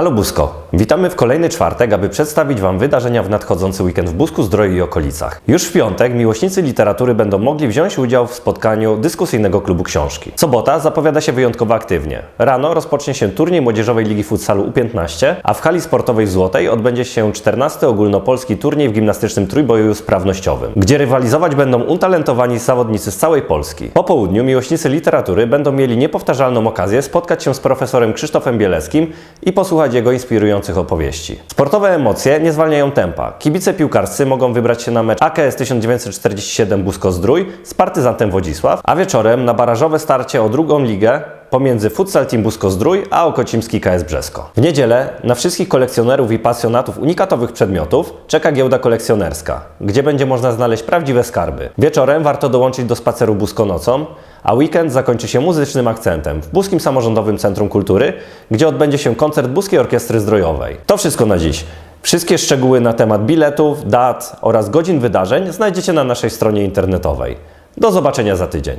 Halo Busko, witamy w kolejny czwartek, aby przedstawić Wam wydarzenia w nadchodzący weekend w Busku, Zdroju i okolicach. Już w piątek miłośnicy literatury będą mogli wziąć udział w spotkaniu dyskusyjnego klubu książki. Sobota zapowiada się wyjątkowo aktywnie. Rano rozpocznie się turniej Młodzieżowej Ligi Futsalu U15, a w hali sportowej Złotej odbędzie się 14 ogólnopolski turniej w gimnastycznym trójboju sprawnościowym, gdzie rywalizować będą utalentowani zawodnicy z całej Polski. Po południu miłośnicy literatury będą mieli niepowtarzalną okazję spotkać się z profesorem Krzysztofem Bieleskim i posłuchać jego inspirujących opowieści. Sportowe emocje nie zwalniają tempa. Kibice piłkarscy mogą wybrać się na mecz AKS 1947 Busko-Zdrój z partyzantem Wodzisław, a wieczorem na barażowe starcie o drugą ligę pomiędzy Futsal Team Busko-Zdrój a Okocimski KS Brzesko. W niedzielę na wszystkich kolekcjonerów i pasjonatów unikatowych przedmiotów czeka giełda kolekcjonerska, gdzie będzie można znaleźć prawdziwe skarby. Wieczorem warto dołączyć do spaceru Buskonocą, a weekend zakończy się muzycznym akcentem w Buskim Samorządowym Centrum Kultury, gdzie odbędzie się koncert Buskiej Orkiestry Zdrojowej. To wszystko na dziś. Wszystkie szczegóły na temat biletów, dat oraz godzin wydarzeń znajdziecie na naszej stronie internetowej. Do zobaczenia za tydzień.